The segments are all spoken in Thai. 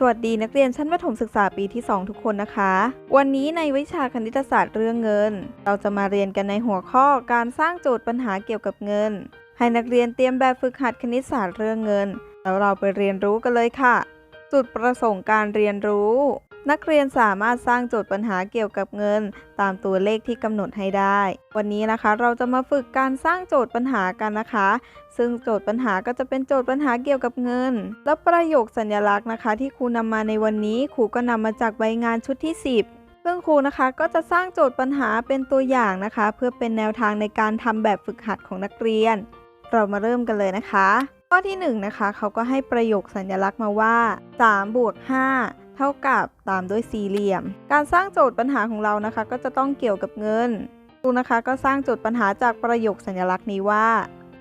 สวัสดีนักเรียนชั้นประถมศึกษาปีที่ 2 ทุกคนนะคะ วันนี้ในวิชาคณิตศาสตร์เรื่องเงิน เราจะมาเรียนกันในหัวข้อการสร้างโจทย์ปัญหาเกี่ยวกับเงิน ให้นักเรียนเตรียมแบบฝึกหัดคณิตศาสตร์เรื่องเงิน แล้วเราไปเรียนรู้กันเลยค่ะ จุดประสงค์การเรียนรู้ นักเรียนสามารถสร้างโจทย์ปัญหาเกี่ยวกับเงิน ตามตัวเลขที่กำหนดให้ได้ วันนี้นะคะเราจะมาฝึกการสร้างโจทย์ปัญหากันนะคะ ซึ่งโจทย์ปัญหาก็จะเป็นโจทย์ปัญหาเกี่ยวกับเงิน แล้วประโยคสัญลักษณ์นะคะ ที่ครูนำมาในวันนี้ครูก็นำมาจากใบงานชุดที่ 10ซึ่งครูนะคะก็จะสร้างโจทย์ปัญหาเป็นตัวอย่างนะคะ เพื่อเป็นแนวทางในการทำแบบฝึกหัดของนักเรียน เรามาเริ่มกันเลยนะคะ ข้อที่1นงนะคะเขาก็ให้ประโยคสัญลักษณ์มาว่า3บวก5 เท่ากับตามด้วยสี่เหลี่ยม การสร้างโจทย์ปัญหาของเรานะคะ ก็จะต้องเกี่ยวกับเงินครูนะคะ ก็สร้างโจทย์ปัญหาจากประโยคสัญลักษณ์นี้ว่า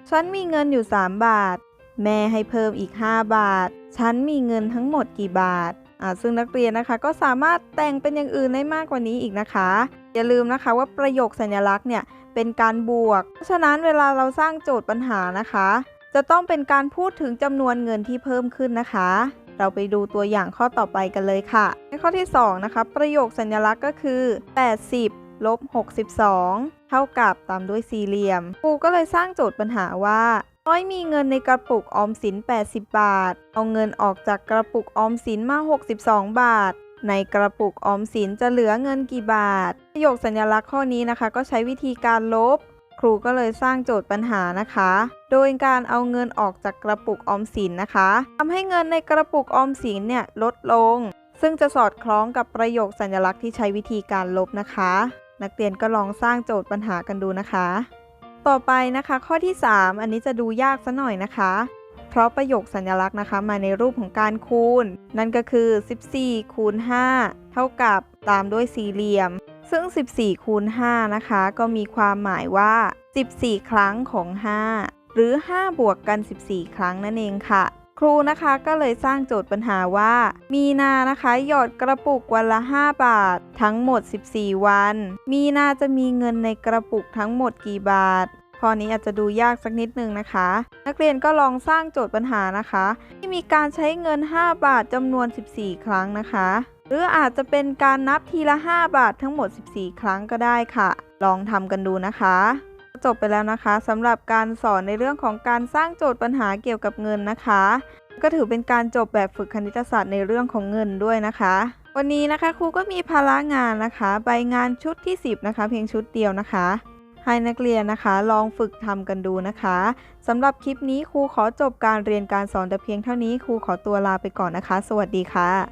ฉันมีเงินอยู่ 3 บาท แม่ให้เพิ่มอีก 5 บาท ฉันมีเงินทั้งหมดกี่บาทอ่าซึ่งนักเรียนนะคะก็สามารถแต่งเป็นอย่างอื่นได้มากกว่านี้อีกนะคะ อย่าลืมนะคะว่าประโยคสัญลักษณ์เนี่ยเป็นการบวก เพราะฉะนั้นเวลาเราสร้างโจทย์ปัญหานะคะ จะต้องเป็นการพูดถึงจำนวนเงินที่เพิ่มขึ้นนะคะ เราไปดูตัวอย่างข้อต่อไปกันเลยค่ะ ในข้อที่ 2 นะคะ ประโยคสัญลักษณ์ก็คือ 80ลบ62 เท่ากับตามด้วยสี่เหลี่ยมครูก็เลยสร้างโจทย์ปัญหาว่าน้อยมีเงินในกระปุกออมสิน 80 บาท เอาเงินออกจากกระปุกออมสินมา 62 บาท ในกระปุกออมสินจะเหลือเงินกี่บาท ประโยคสัญลักษณ์ข้อนี้นะคะ ก็ใช้วิธีการลบ ครูก็เลยสร้างโจทย์ปัญหานะคะ โดยการเอาเงินออกจากกระปุกออมสินนะคะทำให้เงินในกระปุกออมสินเนี่ยลดลง ซึ่งจะสอดคล้องกับประโยคสัญลักษณ์ที่ใช้วิธีการลบนะคะ นักเรียนก็ลองสร้างโจทย์ปัญหากันดูนะคะ ต่อไปนะคะ ข้อที่ 3 อันนี้จะดูยากซะหน่อยนะคะ เพราะประโยคสัญลักษณ์นะคะมาในรูปของการคูณ นั่นก็คือ 14คูณ5เท่ากับตามด้วยสี่เหลี่ยม ซึ่ง 14 คูณ 5 นะคะ ก็มีความหมายว่า 14 ครั้งของ 5 หรือ 5 บวกกัน 14 ครั้งนั่นเองค่ะ ครูนะคะก็เลยสร้างโจทย์ปัญหาว่า มีนานะคะหยอดกระปุกวันละ 5 บาท ทั้งหมด 14 วัน มีนาจะมีเงินในกระปุกทั้งหมดกี่บาทข้อนี้อาจจะดูยากสักนิดนึงนะคะ นักเรียนก็ลองสร้างโจทย์ปัญหานะคะ ที่มีการใช้เงิน 5 บาทจำนวน 14 ครั้งนะคะ หรืออาจจะเป็นการนับทีละ 5 บาททั้งหมด 14 ครั้งก็ได้ค่ะ ลองทำกันดูนะคะ จบไปแล้วนะคะสำหรับการสอนในเรื่องของการสร้างโจทย์ปัญหาเกี่ยวกับเงินนะคะ ก็ถือเป็นการจบแบบฝึกคณิตศาสตร์ในเรื่องของเงินด้วยนะคะ วันนี้นะคะครูก็มีภาระงานนะคะ ใบงานชุดที่ 10 นะคะ เพียงชุดเดียวนะคะให้นักเรียนนะคะ ลองฝึกทำกันดูนะคะสำหรับคลิปนี้ครูขอจบการเรียนการสอนแต่เพียงเท่านี้ครูขอตัวลาไปก่อนนะคะ สวัสดีค่ะ